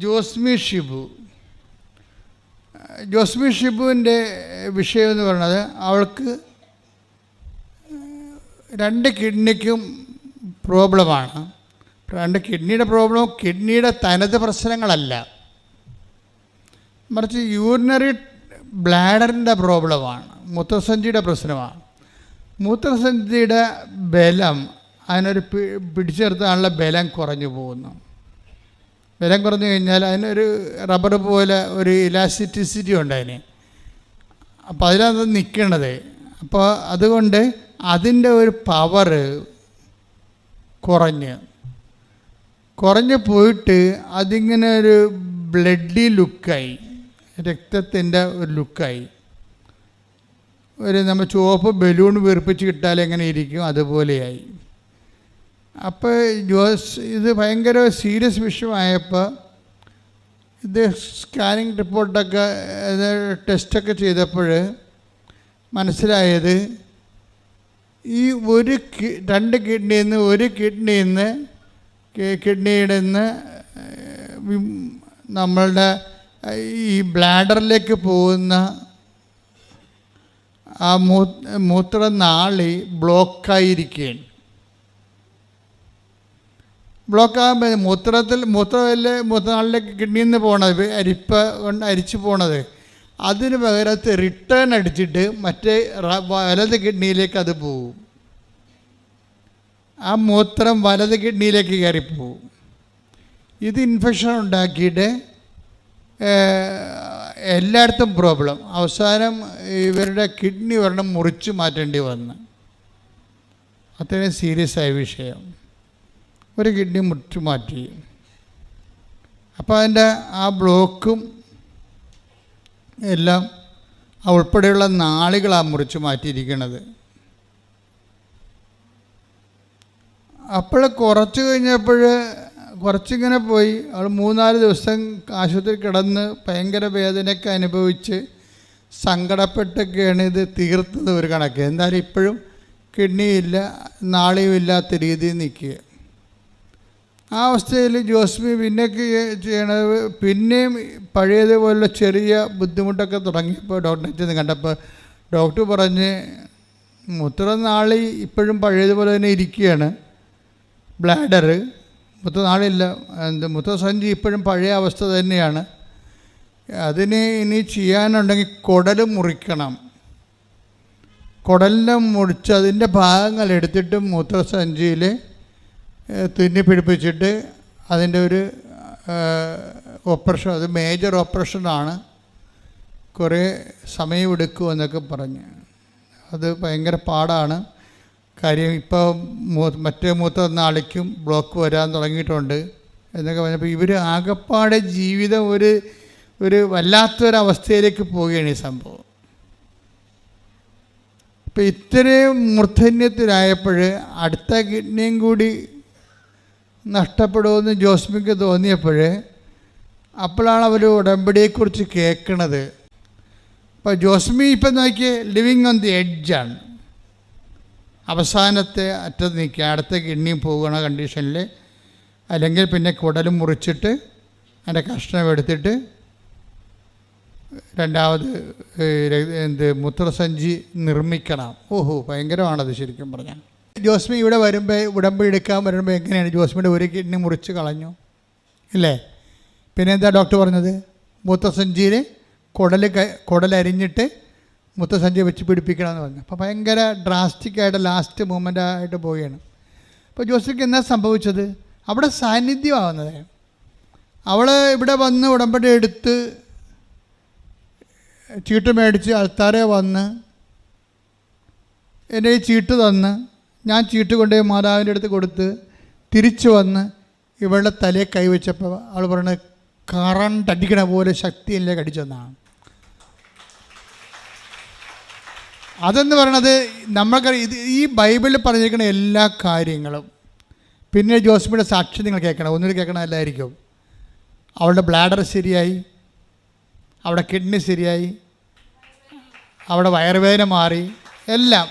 ജോസ്മി ഷിബു. ജോസ്മി ഷിബുവിന്റെ വിഷയം എന്ന് പറയുന്നത് അവൾക്ക് രണ്ട് കിഡ്നിക്കും പ്രോബ്ലമാണ്. രണ്ട് കിഡ്നിയുടെ പ്രോബ്ലം കിഡ്നിയുടെ തനത് പ്രശ്നങ്ങളല്ല. മറിച്ച് യൂറിനറി ബ്ലാഡറിന്റെ പ്രോബ്ലമാണ് മൂത്രസഞ്ചിയുടെ പ്രശ്നമാണ്. മൂത്രസഞ്ചിയുടെ ബലം അതിനൊരു പി പിടിച്ചു ബലം കുറഞ്ഞു പോകുന്നു. ബലം കുറഞ്ഞു കഴിഞ്ഞാൽ അതിനൊരു റബ്ബർ പോലെ ഒരു ഇലാസ്റ്റിസിറ്റി ഉണ്ട് അതിന്. അപ്പോൾ അതിനകത്ത് നിൽക്കണത് അപ്പോൾ അതുകൊണ്ട് അതിന്റെ ഒരു പവറ് കുറഞ്ഞ്. കുറഞ്ഞ് പോയിട്ട് അതിങ്ങനെ ഒരു ബ്ലഡി ലുക്കായി രക്തത്തിന്റെ ഒരു ലുക്കായി ഒരു നമ്മൾ ചുവപ്പ് ബലൂൺ വീർപ്പിച്ച് കിട്ടാൽ എങ്ങനെ ഇരിക്കും? അതുപോലെയായി. അപ്പോൾ ജോസ് ഇത് ഭയങ്കര സീരിയസ് വിഷയമായപ്പോൾ ഇത് സ്കാനിങ് റിപ്പോർട്ടൊക്കെ ടെസ്റ്റൊക്കെ ചെയ്തപ്പോൾ മനസ്സിലായത് ഈ ഒരു രണ്ട് കിഡ്നിയിൽ നിന്ന് ഒരു കിഡ്നിയിൽ നിന്ന് കിഡ്നിയുടെ നിന്ന് നമ്മളുടെ ഈ ബ്ലാഡറിലേക്ക് പോകുന്ന ആ മൂ മൂത്രനാളി ബ്ലോക്കായിരിക്കുകയാണ് ബ്ലോക്കാകുമ്പോൾ മൂത്രത്തിൽ മൂത്രമല്ലേ മൂത്രനാളിലേക്ക് കിഡ്നിയിൽ നിന്ന് പോണത് അരിപ്പ കൊണ്ട് അരിച്ചു പോണത്. അതിന് പകരത്ത് റിട്ടേൺ അടിച്ചിട്ട് മറ്റേ വലത് കിഡ്നിയിലേക്ക് അത് പോവും. ആ മൂത്രം വലത് കിഡ്നിയിലേക്ക് കയറിപ്പോവും. ഇത് ഇൻഫെക്ഷൻ ഉണ്ടാക്കിയിട്ട് എല്ലായിടത്തും പ്രോബ്ലം അവസാനം ഇവരുടെ കിഡ്നി ഒരെണ്ണം മുറിച്ച് മാറ്റേണ്ടി വന്നു. അത്രയും സീരിയസ് ആയ വിഷയം. ഒരു കിഡ്നി മുറിച്ചു മാറ്റി. അപ്പോൾ അതിന്റെ ആ ബ്ലോക്കും എല്ലാം ആ ഉൾപ്പെടെയുള്ള നാളികളാണ് മുറിച്ച് മാറ്റിയിരിക്കുന്നത് അപ്പോൾ കുറച്ച് കഴിഞ്ഞപ്പോൾ കുറച്ചിങ്ങനെ പോയി. അവൾ മൂന്നാൽ ദിവസം ആശുപത്രി കിടന്ന് ഭയങ്കര വേദനയൊക്കെ അനുഭവിച്ച് സങ്കടപ്പെട്ടൊക്കെയാണ് ഇത് തീർത്തത് ഒരു കണക്ക്. എന്തായാലും ഇപ്പോഴും കിഡ്നിയില്ല നാളിയും ഇല്ലാത്ത രീതിയിൽ നിൽക്കുക. ആ അവസ്ഥയിൽ ജോസ്മി പിന്നെ ചെയ്യണത് പിന്നെയും പഴയതുപോലുള്ള ചെറിയ ബുദ്ധിമുട്ടൊക്കെ തുടങ്ങിയപ്പോൾ ഡോക്ടറെ ചെന്ന് കണ്ടപ്പോൾ ഡോക്ടർ പറഞ്ഞ് മൂത്രനാളി ഇപ്പോഴും പഴയതുപോലെ തന്നെ ഇരിക്കുകയാണ് ബ്ലാഡർ മൂത്രനാളില്ല എന്ത് മൂത്രസഞ്ചി ഇപ്പോഴും പഴയ അവസ്ഥ തന്നെയാണ്. അതിന് ഇനി ചെയ്യാനുണ്ടെങ്കിൽ കുടൽ മുറിക്കണം. കുടലിനെ മുറിച്ച് അതിന്റെ ഭാഗങ്ങൾ എടുത്തിട്ട് മൂത്രസഞ്ചിയിൽ തുന്നി പിടിപ്പിച്ചിട്ട് അതിന്റെ ഒരു ഓപ്പറേഷൻ അത് മേജർ ഓപ്പറേഷനാണ് കുറേ സമയമെടുക്കുമെന്നൊക്കെ പറഞ്ഞ്. അത് ഭയങ്കര പാടാണ്. കാര്യം ഇപ്പോൾ മറ്റേ മൂത്ത നാളിക്കും ബ്ലോക്ക് വരാൻ തുടങ്ങിയിട്ടുണ്ട് എന്നൊക്കെ പറഞ്ഞപ്പോൾ ഇവർ ആകെപ്പാടെ ജീവിതം ഒരു ഒരു വല്ലാത്തൊരവസ്ഥയിലേക്ക് പോവുകയാണ് ഈ സംഭവം. ഇപ്പം ഇത്രയും മൂർധന്യത്തിലായപ്പോൾ അടുത്ത കിഡ്നിയും കൂടി നഷ്ടപ്പെടുമെന്ന് ജോസ്മിക്ക് തോന്നിയപ്പോഴേ അപ്പോഴാണ് അവർ ഉടമ്പടിയെക്കുറിച്ച് കേൾക്കണത്. അപ്പോൾ ജോസ്മി ഇപ്പം നോക്കിയേ ലിവിങ് ഓൺ ദി എഡ്ജാണ് അവസാനത്തെ അറ്റത്ത് നിൽക്കുക. അടുത്ത കിഡ്നിയും പോകുന്ന കണ്ടീഷനിൽ അല്ലെങ്കിൽ പിന്നെ കുടലും മുറിച്ചിട്ട് അതിന്റെ കഷ്ണം എടുത്തിട്ട് രണ്ടാമത് എന്ത് മൂത്രസഞ്ചി നിർമ്മിക്കണം. ഓഹോ ഭയങ്കരമാണത് ശരിക്കും പറഞ്ഞാൽ. ജോസ്മി ഇവിടെ വരുമ്പോൾ ഉടമ്പ് എടുക്കാൻ വരുമ്പോൾ എങ്ങനെയാണ്? ജോസ്മിയുടെ ഒരു കിഡ്നി മുറിച്ച് കളഞ്ഞു. ഇല്ലേ? പിന്നെ എന്താ ഡോക്ടർ പറഞ്ഞത് മൂത്രസഞ്ചിയിൽ കുടൽ കുടലരിഞ്ഞിട്ട് മൂത്രസഞ്ചി വെച്ച് പിടിപ്പിക്കണമെന്ന് പറഞ്ഞു. അപ്പോൾ ഭയങ്കര ഡ്രാസ്റ്റിക്കായിട്ട് ലാസ്റ്റ് മൂമെന്റ് ആയിട്ട് പോവുകയാണ്. അപ്പോൾ ജോസ്മിക്ക് എന്താ സംഭവിച്ചത്? അവിടെ സാന്നിധ്യമാവുന്നത്. അവൾ ഇവിടെ വന്ന് ഉടമ്പടി എടുത്ത് ചീട്ട് മേടിച്ച് അൾത്താരെ വന്ന് എന്റെ ഈ ചീട്ട് തന്ന് ഞാൻ ചീട്ട് കൊണ്ടുപോയി മാതാവിന്റെ അടുത്ത് കൊടുത്ത് തിരിച്ചു വന്ന് ഇവളുടെ തലയെ കൈവച്ചപ്പോൾ അവൾ പറയുന്നത് കറണ്ട് അടിക്കണ പോലെ ശക്തിയില്ലേ കടിച്ചെന്നാണ് അതെന്ന് പറയണത് നമ്മൾക്ക് ഇത് ഈ ബൈബിളിൽ പറഞ്ഞിരിക്കുന്ന എല്ലാ കാര്യങ്ങളും പിന്നെ ജോസഫിന്റെ സാക്ഷി നിങ്ങൾ കേൾക്കണം. ഒന്നുകൂടി കേൾക്കണമല്ലായിരിക്കും അവളുടെ ബ്ലാഡർ ശരിയായി അവിടെ കിഡ്നി ശരിയായി അവിടെ വയറുവേദന മാറി എല്ലാം.